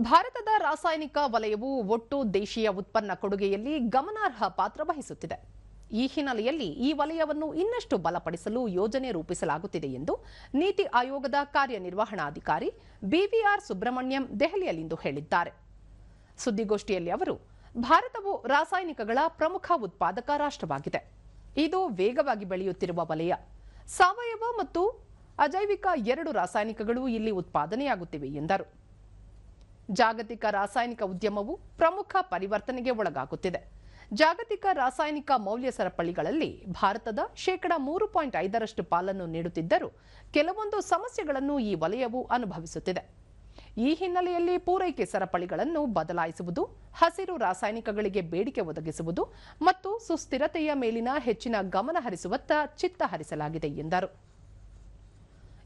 ಭಾರತದ ರಾಸಾಯನಿಕ ವಲಯವು ಒಟ್ಟು ದೇಶೀಯ ಉತ್ಪನ್ನ ಕೊಡುಗೆಯಲ್ಲಿ ಗಮನಾರ್ಹ ಪಾತ್ರ ವಹಿಸುತ್ತಿದೆ. ಈ ಹಿನ್ನೆಲೆಯಲ್ಲಿ ಈ ವಲಯವನ್ನು ಇನ್ನಷ್ಟು ಬಲಪಡಿಸಲು ಯೋಜನೆ ರೂಪಿಸಲಾಗುತ್ತಿದೆ ಎಂದು ನೀತಿ ಆಯೋಗದ ಕಾರ್ಯನಿರ್ವಹಣಾಧಿಕಾರಿ ಬಿವಿಆರ್ ಸುಬ್ರಹ್ಮಣ್ಯಂ ದೆಹಲಿಯಲ್ಲಿಂದು ಹೇಳಿದ್ದಾರೆ. ಸುದ್ದಿಗೋಷ್ಠಿಯಲ್ಲಿ ಅವರು, ಭಾರತವು ರಾಸಾಯನಿಕಗಳ ಪ್ರಮುಖ ಉತ್ಪಾದಕ ರಾಷ್ಟ್ರವಾಗಿದೆ. ಇದು ವೇಗವಾಗಿ ಬೆಳೆಯುತ್ತಿರುವ ವಲಯ. ಸಾವಯವ ಮತ್ತು ಅಜೈವಿಕ ಎರಡು ರಾಸಾಯನಿಕಗಳು ಇಲ್ಲಿ ಉತ್ಪಾದನೆಯಾಗುತ್ತಿವೆ ಎಂದರು. ಜಾಗತಿಕ ರಾಸಾಯನಿಕ ಉದ್ಯಮವು ಪ್ರಮುಖ ಪರಿವರ್ತನೆಗೆ ಒಳಗಾಗುತ್ತಿದೆ. ಜಾಗತಿಕ ರಾಸಾಯನಿಕ ಮೌಲ್ಯ ಸರಪಳಿಗಳಲ್ಲಿ ಭಾರತದ ಶೇಕಡ ಮೂರು ಪಾಯಿಂಟ್ ಐದರಷ್ಟು ಪಾಲನ್ನು ನೀಡುತ್ತಿದ್ದರೂ ಕೆಲವೊಂದು ಸಮಸ್ಯೆಗಳನ್ನು ಈ ವಲಯವು ಅನುಭವಿಸುತ್ತಿದೆ. ಈ ಹಿನ್ನೆಲೆಯಲ್ಲಿ ಪೂರೈಕೆ ಸರಪಳಿಗಳನ್ನು ಬದಲಾಯಿಸುವುದು, ಹಸಿರು ರಾಸಾಯನಿಕಗಳಿಗೆ ಬೇಡಿಕೆ ಒದಗಿಸುವುದು ಮತ್ತು ಸುಸ್ಥಿರತೆಯ ಮೇಲಿನ ಹೆಚ್ಚಿನ ಗಮನ ಹರಿಸುವತ್ತ ಚಿತ್ತ ಹರಿಸಲಾಗಿದೆ ಎಂದರು.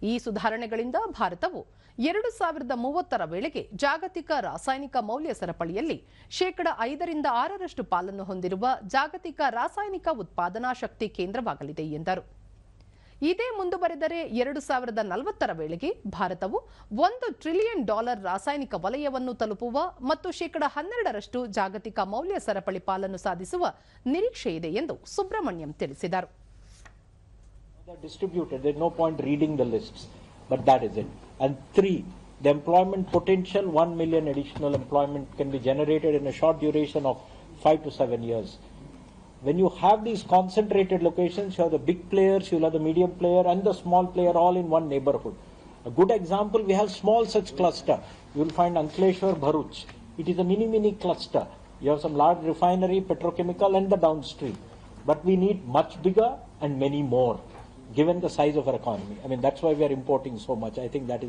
ಈ ಸುಧಾರಣೆಗಳಿಂದ ಭಾರತವು ಎರಡು ಸಾವಿರದ ಮೂವತ್ತರ ವೇಳೆಗೆ ಜಾಗತಿಕ ರಾಸಾಯನಿಕ ಮೌಲ್ಯ ಸರಪಳಿಯಲ್ಲಿ ಶೇಕಡ ಐದರಿಂದ ಆರರಷ್ಟು ಪಾಲನ್ನು ಹೊಂದಿರುವ ಜಾಗತಿಕ ರಾಸಾಯನಿಕ ಉತ್ಪಾದನಾ ಶಕ್ತಿ ಕೇಂದ್ರವಾಗಲಿದೆ ಎಂದರು. ಇದೇ ಮುಂದುವರೆದರೆ ಎರಡು ಸಾವಿರದ ನಲವತ್ತರ ವೇಳೆಗೆ ಭಾರತವು ಒಂದು ಟ್ರಿಲಿಯನ್ ಡಾಲರ್ ರಾಸಾಯನಿಕ ವಲಯವನ್ನು ತಲುಪುವ ಮತ್ತು ಶೇಕಡ ಹನ್ನೆರಡರಷ್ಟು ಜಾಗತಿಕ ಮೌಲ್ಯ ಸರಪಳಿ ಪಾಲನ್ನು ಸಾಧಿಸುವ ನಿರೀಕ್ಷೆಯಿದೆ ಎಂದು ಸುಬ್ರಹ್ಮಣ್ಯಂ ತಿಳಿಸಿದರು. They're distributed. There's no point reading the lists, but that is it. And three, the employment potential, one million additional employment can be generated in a short duration of five to seven years. When you have these concentrated locations, you have the big players, you'll have the medium player and the small player all in one neighborhood. A good example, we have small such cluster. You will find Ankleshwar Bharuch. It is a mini mini cluster. You have some large refinery, petrochemical and the downstream. But we need much bigger and many more, given the size of our economy. I mean, that's why we are importing so much. I think that is